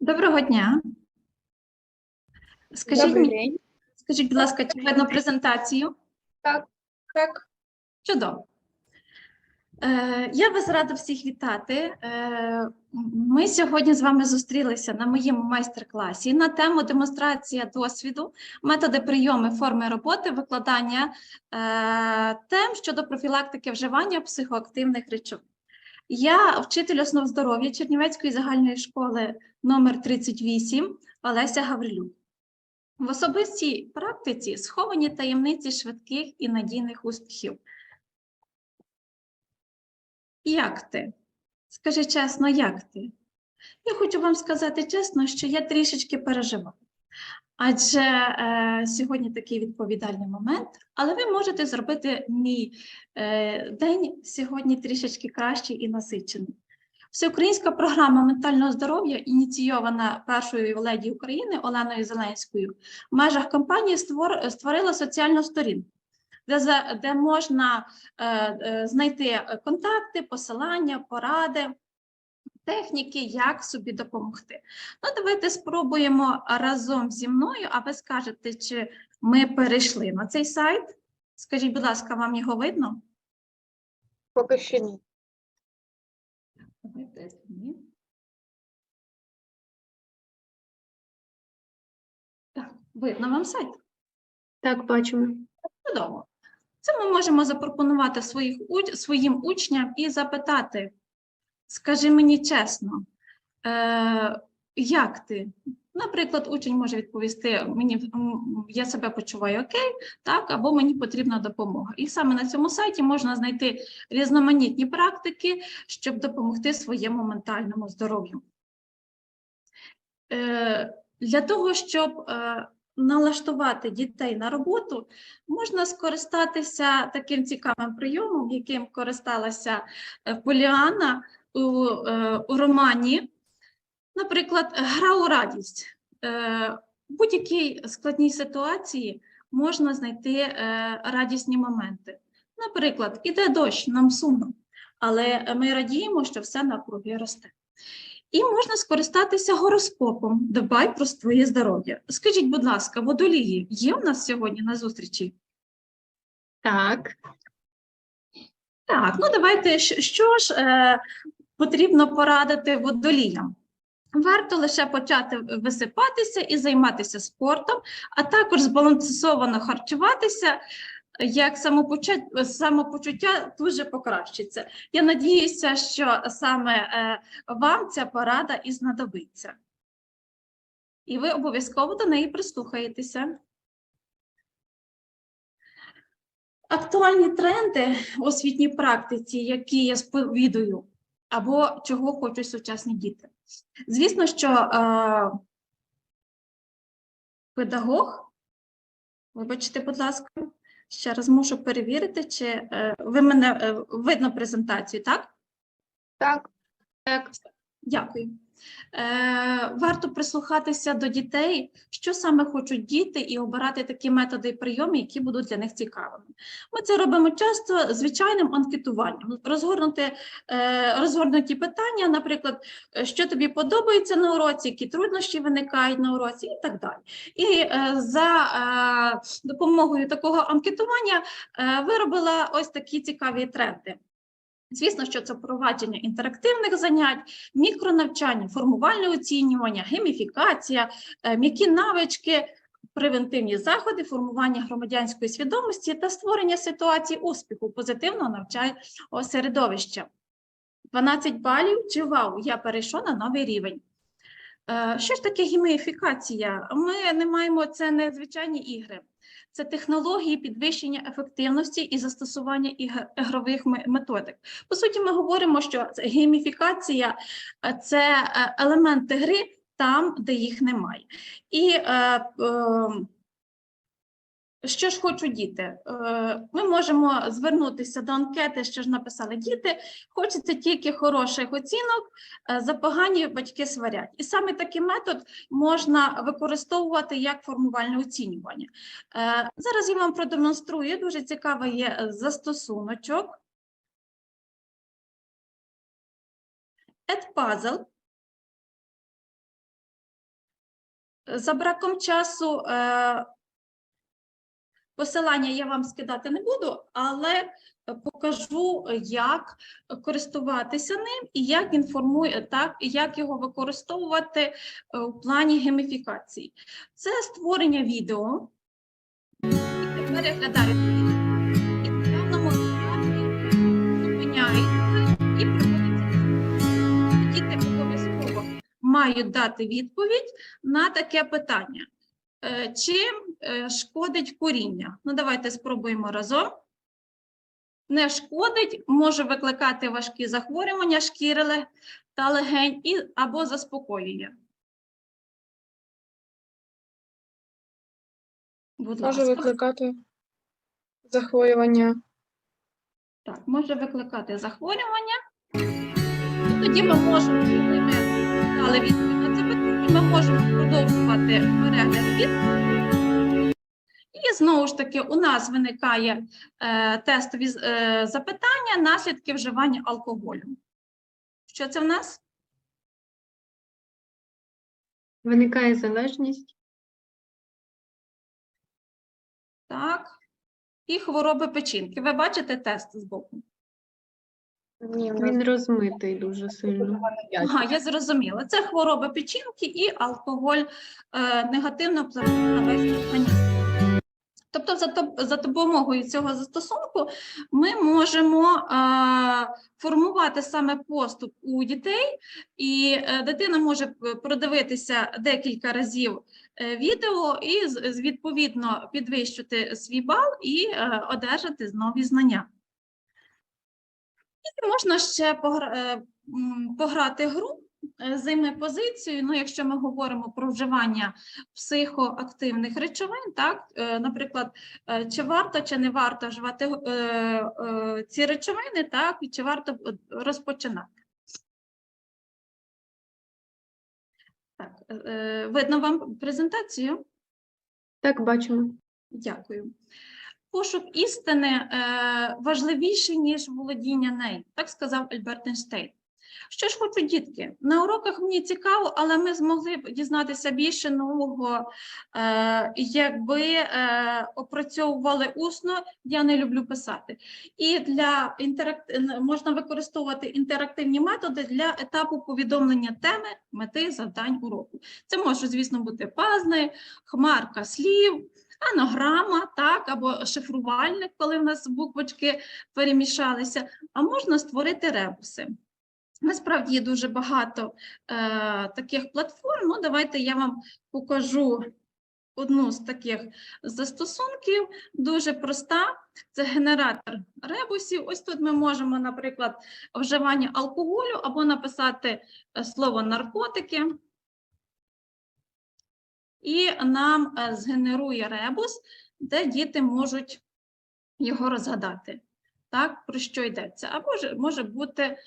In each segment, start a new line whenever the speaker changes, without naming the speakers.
Доброго дня. Скажіть,
Добрий
мені,
день.
скажіть, будь ласка, чи видно презентацію?
Так, так.
Чудово. Е, я вас рада всіх вітати. Е, ми сьогодні з вами зустрілися на моєму майстер-класі на тему демонстрація досвіду, методи прийому, форми роботи, викладання е, тем щодо профілактики вживання психоактивних речовин. Я вчитель основ здоров'я Чернівецької загальної школи номер 38 Олеся Гаврилюк. В особистій практиці сховані таємниці швидких і надійних успіхів. Як ти? Скажи чесно, як ти? Я хочу вам сказати чесно, що я трішечки переживаю. Адже е, сьогодні такий відповідальний момент, але ви можете зробити мій е, день сьогодні трішечки кращий і насичений. Всеукраїнська програма ментального здоров'я, ініційована першою леді України Оленою Зеленською, в межах кампанії створ, створила соціальну сторінку, де, де можна е, е, знайти контакти, посилання, поради, техніки, як собі допомогти. Ну, давайте спробуємо разом зі мною, а ви скажете, чи ми перейшли на цей сайт. Скажіть, будь ласка, вам його видно?
Поки що ні.
Давайте ні. Так, видно вам сайт?
Так, бачимо.
Чудово. Це ми можемо запропонувати своїх, своїм учням і запитати, скажи мені чесно, е, як ти? Наприклад, учень може відповісти, мені я себе почуваю окей, так, або мені потрібна допомога. І саме на цьому сайті можна знайти різноманітні практики, щоб допомогти своєму ментальному здоров'ю. Е, Для того, щоб е, налаштувати дітей на роботу, можна скористатися таким цікавим прийомом, яким користалася е, Поліана у, е, у романі. Наприклад, гра у радість. Е, В будь-якій складній ситуації можна знайти е, радісні моменти. Наприклад, іде дощ, нам сумно, але ми радіємо, що все навкруги росте. І можна скористатися гороскопом. Дбай про своє здоров'я. Скажіть, будь ласка, водолії є у нас сьогодні на зустрічі?
Так.
Так, ну давайте що ж е, потрібно порадити водоліям? Варто лише почати висипатися і займатися спортом, а також збалансовано харчуватися, як самопочуття, самопочуття дуже покращиться. Я надіюся, що саме е, вам ця порада і знадобиться. І ви обов'язково до неї прислухаєтеся. Актуальні тренди в освітній практиці, які я сповідую, або чого хочуть сучасні діти. Звісно, що е, педагог, вибачте, будь ласка, ще раз мушу перевірити, чи е, ви мене е, видно презентацію, так?
Так. Так.
Дякую. Е, варто прислухатися до дітей, що саме хочуть діти, і обирати такі методи і прийоми, які будуть для них цікавими. Ми це робимо часто звичайним анкетуванням. Розгорнути, е, розгорнуті питання, наприклад, що тобі подобається на уроці, які труднощі виникають на уроці, і так далі. І е, за допомогою такого анкетування виробила ось такі цікаві тренди. Звісно, що це впровадження інтерактивних занять, мікронавчання, формувальне оцінювання, гейміфікація, е, м'які навички, превентивні заходи, формування громадянської свідомості та створення ситуацій успіху позитивного навчального середовища. 12 балів чи вау, я перейшов на новий рівень. Е, Що ж таке гейміфікація? Ми не маємо це не звичайні ігри. Це технології підвищення ефективності і застосування ігрових методик. По суті, ми говоримо, що гейміфікація е, це е, елементи гри там, де їх немає. І е, е, що ж хочуть діти? Е, Ми можемо звернутися до анкети, що ж написали діти. Хочеться тільки хороших оцінок, е, за погані батьки сварять. І саме такий метод можна використовувати як формувальне оцінювання. Е, Зараз я вам продемонструю. Дуже цікавий є застосуночок. Edpuzzle. За браком часу посилання я вам скидати не буду, але покажу, як користуватися ним і як інформує так, як його використовувати е, у плані гейміфікації. Це створення відео. І переглядаєте. І в певному зупиняєте і проводите. Діти обов'язково мають дати відповідь на таке питання. Е, Чим е, шкодить куріння? Ну, давайте спробуємо разом. Не шкодить, може викликати важкі захворювання шкіри та легень і, або заспокоює. Будь
Може
ласка.
викликати захворювання.
Так, може викликати захворювання. І тоді ми можемо, дали відповідь на це питання, ми можемо продовжувати перегляд відповіді. І знову ж таки, у нас виникає е, тестові е, запитання, наслідки вживання алкоголю. Що це в нас?
Виникає залежність.
Так. І хвороби печінки. Ви бачите тест збоку?
Ні,
Він розмитий дуже сильно.
Ага, я зрозуміла. Це хвороби печінки і алкоголь е, негативно впливає на весь організм. Тобто, за, за допомогою цього застосунку ми можемо е, формувати саме поступ у дітей, і е, дитина може продивитися декілька разів е, відео і з- з- відповідно підвищити свій бал і е, одержати нові знання. І можна ще погра- е, пограти гру, е, займе позицію. Ну, якщо ми говоримо про вживання психоактивних речовин, так, е, наприклад, чи варто чи не варто вживати ці речовини, так, і чи варто розпочинати. Так, видно вам презентацію?
Так, бачимо.
Дякую. Пошук істини е, важливіший, ніж володіння нею, так сказав Альберт Ейнштейн. Що ж хочуть дітки? На уроках мені цікаво, але ми змогли б дізнатися більше нового, е, якби е, опрацьовували усно, я не люблю писати. І для інтеракт... можна використовувати інтерактивні методи для етапу повідомлення теми, мети, завдань уроку. Це може, звісно, бути пазли, хмарка слів, анаграма, так, або шифрувальник, коли в нас буквочки перемішалися, а можна створити ребуси. Насправді є дуже багато е, таких платформ. Ну, давайте я вам покажу одну з таких застосунків, дуже проста. Це генератор ребусів. Ось тут ми можемо, наприклад, вживання алкоголю або написати е, слово наркотики і нам е, згенерує ребус, де діти можуть його розгадати. Так, про що йдеться? Або ж може бути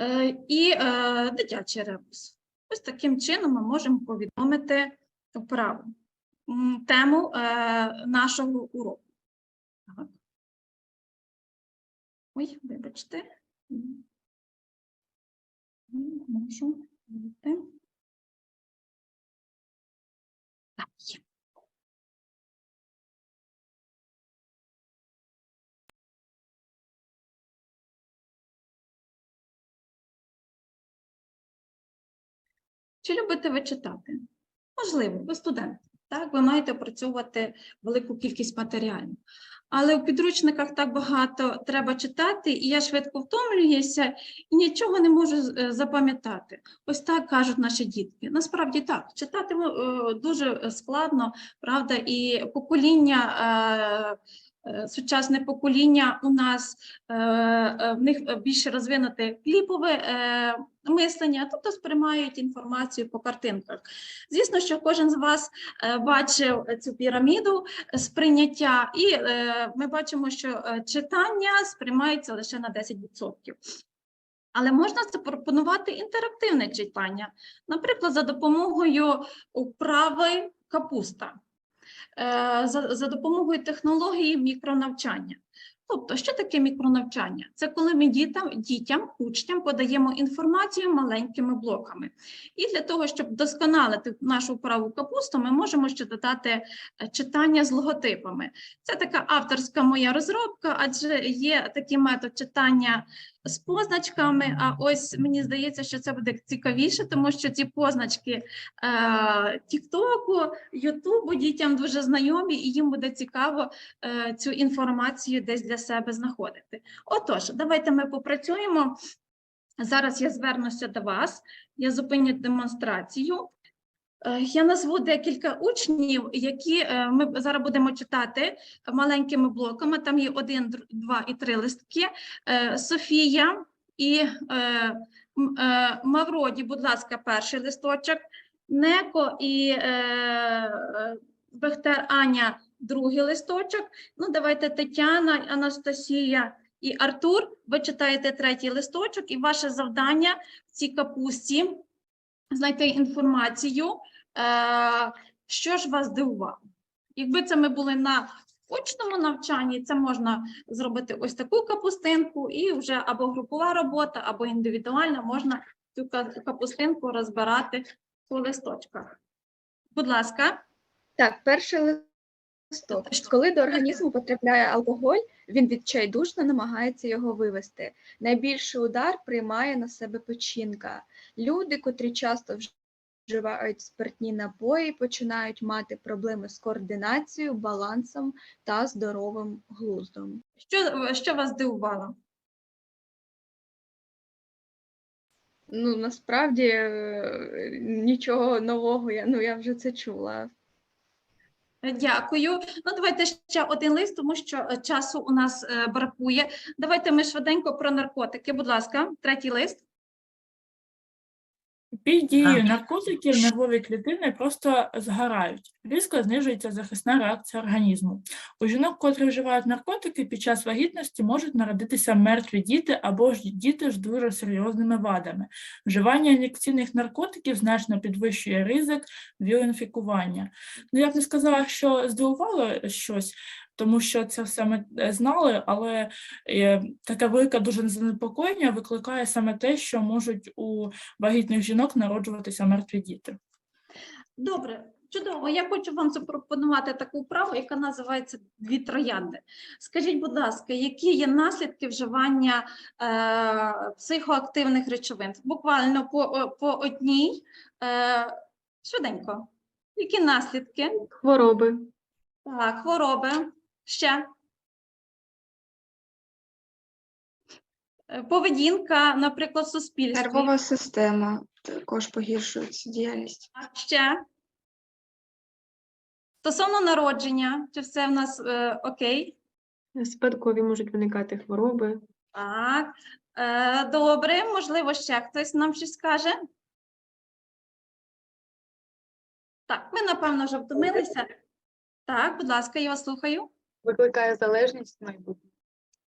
е, і е, дитячий ребус. Ось таким чином ми можемо повідомити вправу, тему е, нашого уроку. Ой, вибачте. Не Можу. Чи любите ви читати? Можливо, ви студент, так, ви маєте опрацьовувати велику кількість матеріалів. Але у підручниках так багато треба читати, і я швидко втомлююся і нічого не можу е, запам'ятати. Ось так кажуть наші дітки. Насправді так, читати е, дуже складно, правда, і покоління. е, Сучасне покоління у нас в них більше розвинуте кліпове мислення, тобто сприймають інформацію по картинках. Звісно, що кожен з вас е, бачив цю піраміду сприйняття, і е, ми бачимо, що е, читання сприймається лише на 10%. Але можна запропонувати інтерактивне читання, наприклад, за допомогою вправи капуста, за допомогою технології мікронавчання. Тобто, що таке мікронавчання? Це коли ми дітям, дітям, учням подаємо інформацію маленькими блоками. І для того, щоб досконалити нашу праву капусту, ми можемо ще додати е, читання з логотипами. Це така авторська моя розробка, адже є такий метод читання з позначками. А ось мені здається, що це буде цікавіше, тому що ці позначки е, Тіктоку, Ютубу дітям дуже знайомі, і їм буде цікаво е, цю інформацію десь для себе знаходити. Отож, давайте ми попрацюємо. Зараз я звернуся до вас, я зупиню демонстрацію. Е, Я назву декілька учнів, які е, ми зараз будемо читати маленькими блоками. Там є один, два і три листки. Е, Софія і Мавроді, будь ласка, перший листочок. Неко і Бехтер Аня другий листочок. Ну, давайте Тетяна, Анастасія і Артур. Ви читаєте третій листочок, і ваше завдання в цій капусті знайти інформацію, що ж вас здивувало. Якби це ми були на очному навчанні, це можна зробити ось таку капустинку, і вже або групова робота, або індивідуальна, можна цю капустинку розбирати по листочках. Будь ласка.
Так, перший листок. Коли до організму потрапляє алкоголь, він відчайдушно намагається його вивести. Найбільший удар приймає на себе печінка. Люди, котрі часто вживають спиртні напої, починають мати проблеми з координацією, балансом та здоровим глуздом.
Що, що вас здивувало?
Ну, насправді е, нічого нового, я, ну, я вже це чула.
Дякую. Ну, давайте ще один лист, тому що е, часу у нас е, бракує. Давайте ми швиденько про наркотики. Будь ласка, третій лист.
Під дією наркотиків нервові клітини просто згорають, різко знижується захисна реакція організму. У жінок, котрі вживають наркотики, під час вагітності можуть народитися мертві діти або ж діти з дуже серйозними вадами. Вживання ін'єкційних наркотиків значно підвищує ризик віоінфікування. Ну, я б не сказала, що здивувало щось, тому що це все ми е, знали, але е, таке велике дуже занепокоєння викликає саме те, що можуть у вагітних жінок народжуватися мертві діти.
Добре, чудово. Я хочу вам запропонувати таку вправу, яка називається дві троянди. Скажіть, будь ласка, які є наслідки вживання е, психоактивних речовин? Буквально по, по одній. Е, швиденько. Які наслідки?
Хвороби.
Так, хвороби. Ще. Е, Поведінка, наприклад, в суспільстві.
Нервова система також погіршується діяльність.
А ще. Стосовно народження, чи все в нас е, окей?
Спадкові можуть виникати хвороби.
Так. Е, добре, можливо, ще хтось нам щось скаже. Так, ми, напевно, вже втомилися. Так, будь ласка, я вас слухаю.
Викликає залежність в майбутньому.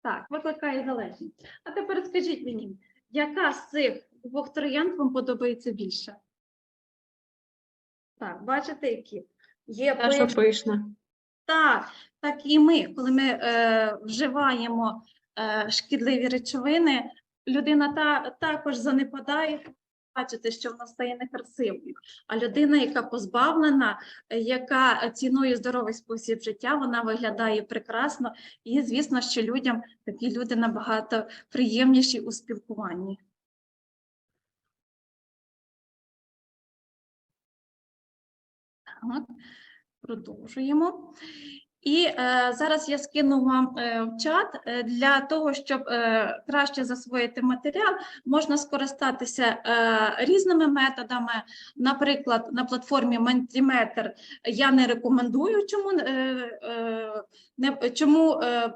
Так, викликає залежність. А тепер скажіть мені, яка з цих двох троянд вам подобається більше? Так, бачите, які? Є
Та, що пишна.
Так, так і ми, коли ми е, вживаємо е, шкідливі речовини, людина та, також занепадає. Бачите, що вона стає некрасивою. А людина, яка позбавлена, е, яка цінує здоровий спосіб життя, вона виглядає прекрасно. І звісно, що людям такі люди набагато приємніші у спілкуванні. Так, продовжуємо. І е, зараз я скину вам е, в чат е, для того, щоб е, краще засвоїти матеріал, можна скористатися е, різними методами. Наприклад, на платформі Mentimeter я не рекомендую, чому, е, е, не, чому е,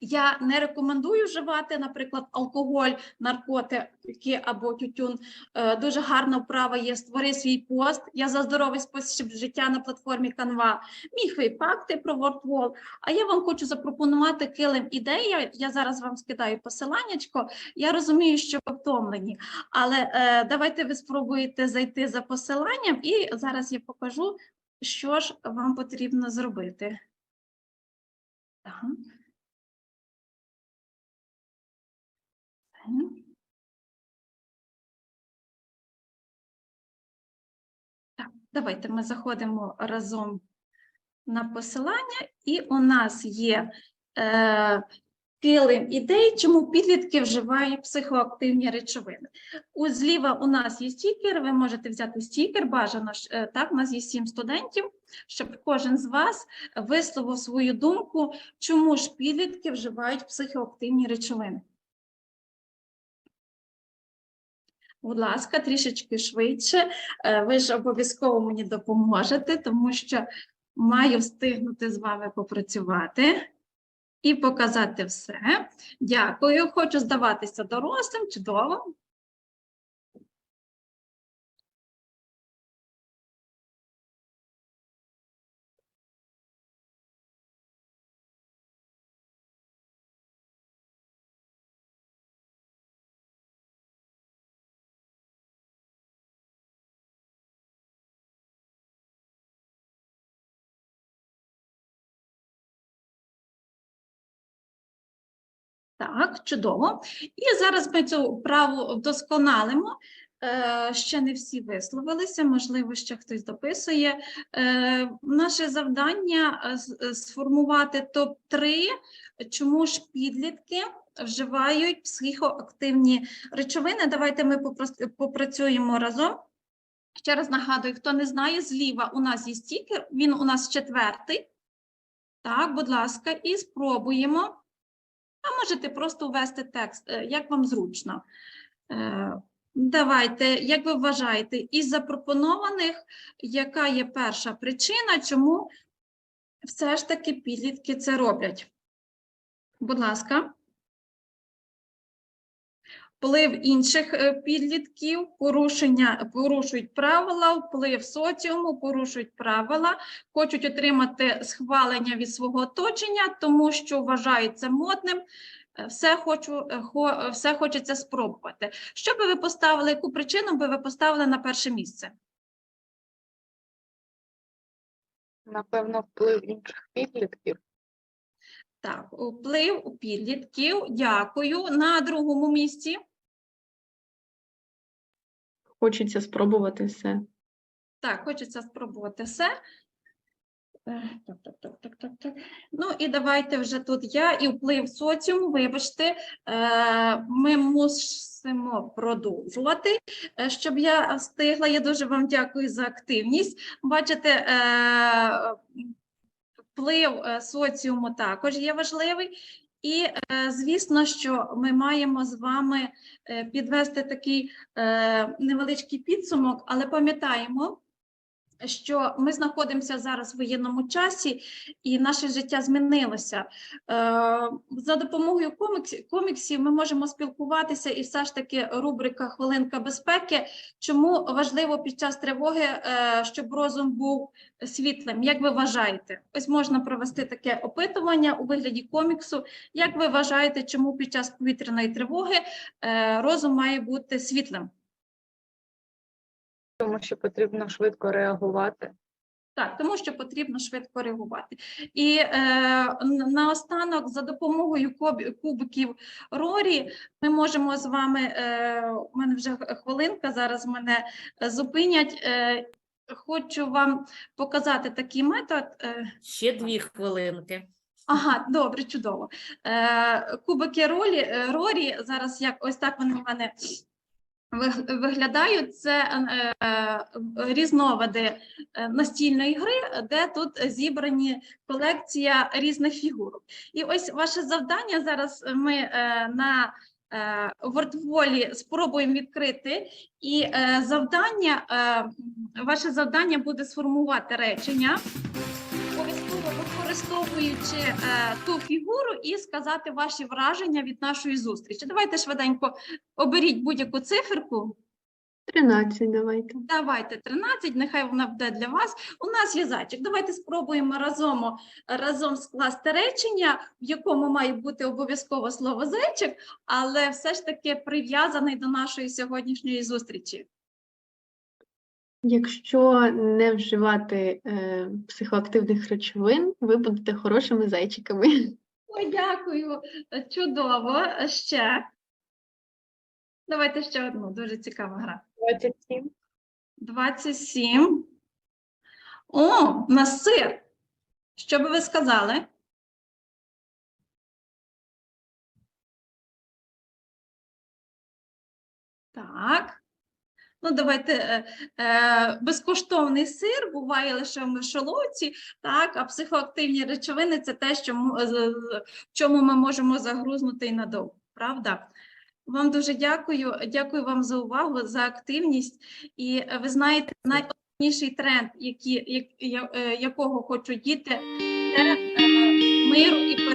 я не рекомендую вживати, наприклад, алкоголь, наркотики або тютюн. Е, Дуже гарна вправа є створи свій пост. Я за здоровий спосіб життя на платформі Canva. Міфи і факти про WordWall. А я вам хочу запропонувати килим ідей. Я- Я зараз вам скидаю посиланнячко. Я розумію, що ви втомлені, але е, давайте ви спробуєте зайти за посиланням, і зараз я покажу, що ж вам потрібно зробити. Так. Мгм. Так, давайте ми заходимо разом на посилання, і у нас є е, килим ідей, чому підлітки вживають психоактивні речовини. У зліва у нас є стікер, ви можете взяти стікер, бажано е, так, у нас є сім студентів, щоб кожен з вас висловив свою думку, чому ж підлітки вживають психоактивні речовини. Будь ласка, трішечки швидше. Е, Ви ж обов'язково мені допоможете, тому що маю встигнути з вами попрацювати і показати все. Дякую. Хочу здаватися дорослим, чудово. Так, чудово. І зараз ми цю вправу вдосконалимо. Е, Ще не всі висловилися, можливо, ще хтось дописує. Е, Наше завдання е, сформувати топ-3, чому ж підлітки вживають психоактивні речовини. Давайте ми попрацюємо разом. Ще раз нагадую, хто не знає, зліва у нас є стікер, він у нас четвертий. Так, будь ласка, і спробуємо. А можете просто ввести текст, е, як вам зручно. Е, Давайте, як ви вважаєте, із запропонованих, яка є перша причина, чому все ж таки підлітки це роблять? Будь ласка. Вплив інших е, підлітків, порушення, порушують правила, вплив соціуму, порушують правила, хочуть отримати схвалення від свого оточення, тому що вважають це модним, е, все, хочу, е, хо, все хочеться спробувати. Що би ви поставили, яку причину би ви поставили на перше місце?
Напевно, вплив інших підлітків.
Так, вплив у підлітків, дякую. На другому місці.
Хочеться спробувати все.
Так, хочеться спробувати все. Е, Так, так, так, так, так, так. Ну і давайте вже тут я і вплив соціуму. Вибачте, е, ми мусимо продовжувати, е, щоб я встигла. Я дуже вам дякую за активність. Бачите, вплив е, соціуму також є важливий. І, е, звісно, що ми маємо з вами е, підвести такий невеличкий підсумок, але пам'ятаємо, що ми знаходимося зараз в воєнному часі, і наше життя змінилося. Е, За допомогою коміксів, ми можемо спілкуватися, і все ж таки рубрика Хвилинка безпеки. Чому важливо під час тривоги, е, щоб розум був світлим? Як ви вважаєте? Ось можна провести таке опитування у вигляді коміксу. Як ви вважаєте, чому під час повітряної тривоги е, розум має бути світлим?
Тому що потрібно швидко реагувати.
Так, тому що потрібно швидко реагувати. І е, наостанок, за допомогою кубиків Рорі, ми можемо з вами. Е, у мене вже хвилинка, зараз мене зупинять. Е, хочу вам показати такий метод. Е,
Ще дві хвилинки.
Ага, добре, чудово. Е, кубики ролі, е, Рорі, зараз як ось так вони в мене виглядають. Це е, е, різновиди е, настільної гри, де тут зібрані колекція різних фігурок. І ось ваше завдання зараз ми на вортволі спробуємо відкрити, і завдання, ваше завдання буде сформувати речення використовуючи е, ту фігуру і сказати ваші враження від нашої зустрічі. Давайте швиденько оберіть будь-яку циферку.
13 давайте.
Давайте 13, нехай вона буде для вас. У нас є зайчик. Давайте спробуємо разом, разом скласти речення, в якому має бути обов'язково слово зайчик, але все ж таки прив'язаний до нашої сьогоднішньої зустрічі.
Якщо не вживати е, психоактивних речовин, ви будете хорошими зайчиками.
Ой, дякую, чудово. Ще. Давайте ще одну, дуже цікава гра.
27.
27. О, на сир. Що би ви сказали? Так. Ну, давайте е, е, безкоштовний сир буває лише в мишоловці, так, а психоактивні речовини це те, що в чому ми можемо загрузнути і надовго, правда? Вам дуже дякую. Дякую вам за увагу, за активність. І е, ви знаєте, найголовніший тренд, які, як, я- е, якого хочуть діти, це миру і